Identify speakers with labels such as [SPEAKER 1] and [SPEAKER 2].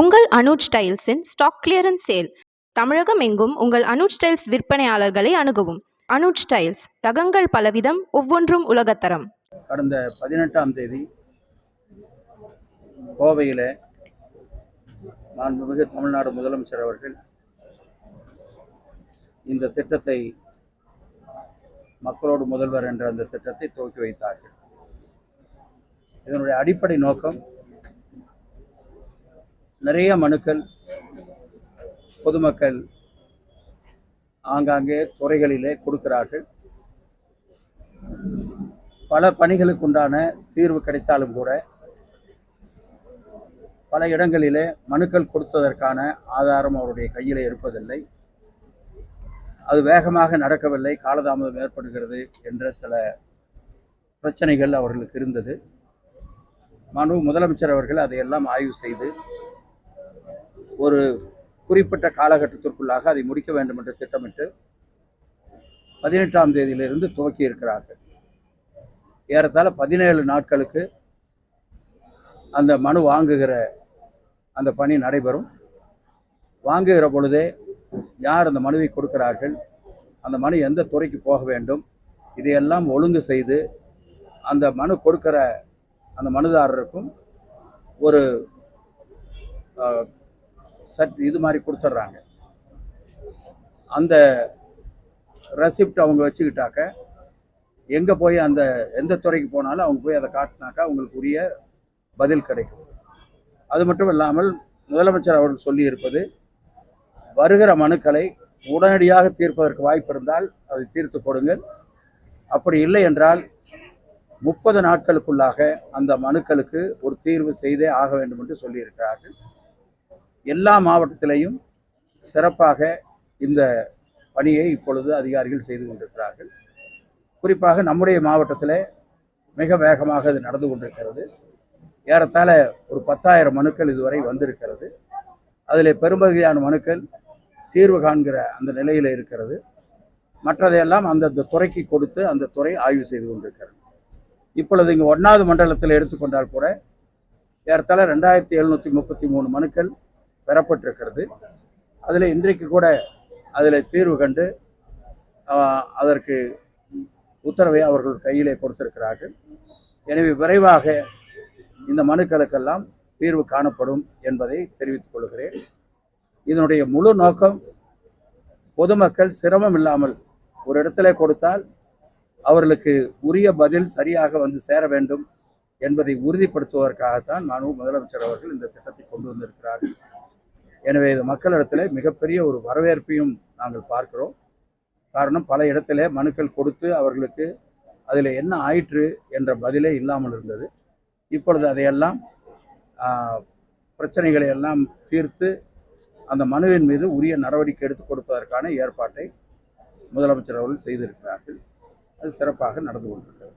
[SPEAKER 1] உங்கள் அனுஜ் ஸ்டைல்ஸின் stock clearance sale. Tamilagam எங்கும் உங்கள் அனுஜ் ஸ்டைல்ஸ் விற்பனையாளர்களை அணுகவும். அனுஜ் ஸ்டைல்ஸ் ரகங்கள் பலவிதம் ஒவ்வொன்றும் உலகத்தரம்.
[SPEAKER 2] கடந்த பதினெட்டாம் தேதி கோவையில் மாண்புமிகு தமிழ்நாடு முதலமைச்சர் அவர்கள் இந்த திட்டத்தை மக்களோடு முதல்வர் என்ற அந்த திட்டத்தை துவக்கி வைத்தார்கள். இதனுடைய அடிப்படை நோக்கம் நிறைய மனுக்கள் பொதுமக்கள் ஆங்காங்கே துறைகளிலே கொடுக்கிறார்கள். பல பணிகளுக்கு உண்டான தீர்வு கிடைத்தாலும் கூட பல இடங்களிலே மனுக்கள் கொடுத்ததற்கான ஆதாரம் அவருடைய கையில் இருப்பதில்லை. அது வேகமாக நடக்கவில்லை. காலதாமதம் ஏற்படுகிறது என்ற சில பிரச்சனைகள் அவர்களுக்கு இருந்தது. மனு முதலமைச்சர் அவர்கள் அதையெல்லாம் ஆய்வு செய்து ஒரு குறிப்பிட்ட காலகட்டத்திற்குள்ளாக அதை முடிக்க வேண்டும் என்று திட்டமிட்டு பதினெட்டாம் தேதியிலிருந்து துவக்கி இருக்கிறார்கள். ஏறத்தாழ பதினேழு நாட்களுக்கு அந்த மனு வாங்குகிற அந்த பணி நடைபெறும். வாங்குகிற பொழுதே யார் அந்த மனுவை கொடுக்கிறார்கள் அந்த மனு எந்த துறைக்கு போக வேண்டும் இதையெல்லாம் ஒழுங்கு செய்து அந்த மனு கொடுக்கிற அந்த மனுதாரருக்கும் ஒரு சட் இது மாதிரி கொடுத்துட்றாங்க. அந்த ரெசிப்ட் அவங்க வச்சுக்கிட்டாக்க எங்கே போய் அந்த எந்த துறைக்கு போனாலும் அவங்க போய் அதை காட்டினாக்கா அவங்களுக்கு உரிய பதில் கிடைக்கும். அது மட்டும் இல்லாமல் முதலமைச்சர் அவர்கள் சொல்லியிருப்பது வருகிற மனுக்களை உடனடியாக தீர்ப்பதற்கு வாய்ப்பு இருந்தால் அதை தீர்த்து கொடுங்கள் அப்படி இல்லை என்றால் முப்பது நாட்களுக்குள்ளாக அந்த மனுக்களுக்கு ஒரு தீர்வு செய்தே ஆக வேண்டும் என்று சொல்லியிருக்கிறார்கள். எல்லா மாவட்டத்திலையும் சிறப்பாக இந்த பணியை இப்பொழுது அதிகாரிகள் செய்து கொண்டிருக்கிறார்கள். குறிப்பாக நம்முடைய மாவட்டத்தில் மிக வேகமாக இது நடந்து கொண்டிருக்கிறது. ஏறத்தாழ ஒரு பத்தாயிரம் மனுக்கள் இதுவரை வந்திருக்கிறது. அதில் பெரும்பகுதியான மனுக்கள் தீர்வு காண்கிற அந்த நிலையில் இருக்கிறது. மற்றதையெல்லாம் அந்தந்த துறைக்கு கொடுத்து அந்த துறை ஆய்வு செய்து கொண்டிருக்கிறது. இப்பொழுது இங்கே ஒன்றாவது மண்டலத்தில் எடுத்துக்கொண்டால் கூட ஏறத்தாழ ரெண்டாயிரத்தி எழுநூற்றி முப்பத்தி மூணு மனுக்கள் பெறப்பட்டிருக்கிறது. அதில் இன்றைக்கு கூட அதில் தீர்வு கண்டு அதற்கு உத்தரவை அவர்கள் கையிலே கொடுத்திருக்கிறார்கள். எனவே விரைவாக இந்த மனுக்களுக்கெல்லாம் தீர்வு காணப்படும் என்பதை தெரிவித்துக் கொள்கிறேன். இதனுடைய முழு நோக்கம் பொதுமக்கள் சிரமம் இல்லாமல் ஒரு இடத்துல கொடுத்தால் அவர்களுக்கு உரிய பதில் சரியாக வந்து சேர வேண்டும் என்பதை உறுதிப்படுத்துவதற்காகத்தான் மனு முதலமைச்சர் அவர்கள் இந்த திட்டத்தை கொண்டு வந்திருக்கிறார்கள் எனவே இது மக்களிடத்தில் மிகப்பெரிய ஒரு வரவேற்பையும் நாங்கள் பார்க்கிறோம். காரணம் பல இடத்துல மனுக்கள் கொடுத்து அவர்களுக்கு அதில் என்ன ஆயிற்று என்ற பதிலே இல்லாமல் இருந்தது. இப்பொழுது அதையெல்லாம் பிரச்சனைகளை எல்லாம் தீர்த்து அந்த மனுவின் மீது உரிய நடவடிக்கை எடுத்து கொடுப்பதற்கான ஏற்பாட்டை முதலமைச்சர் அவர்கள் செய்திருக்கிறார்கள். அது சிறப்பாக நடந்து கொண்டிருக்கிறது.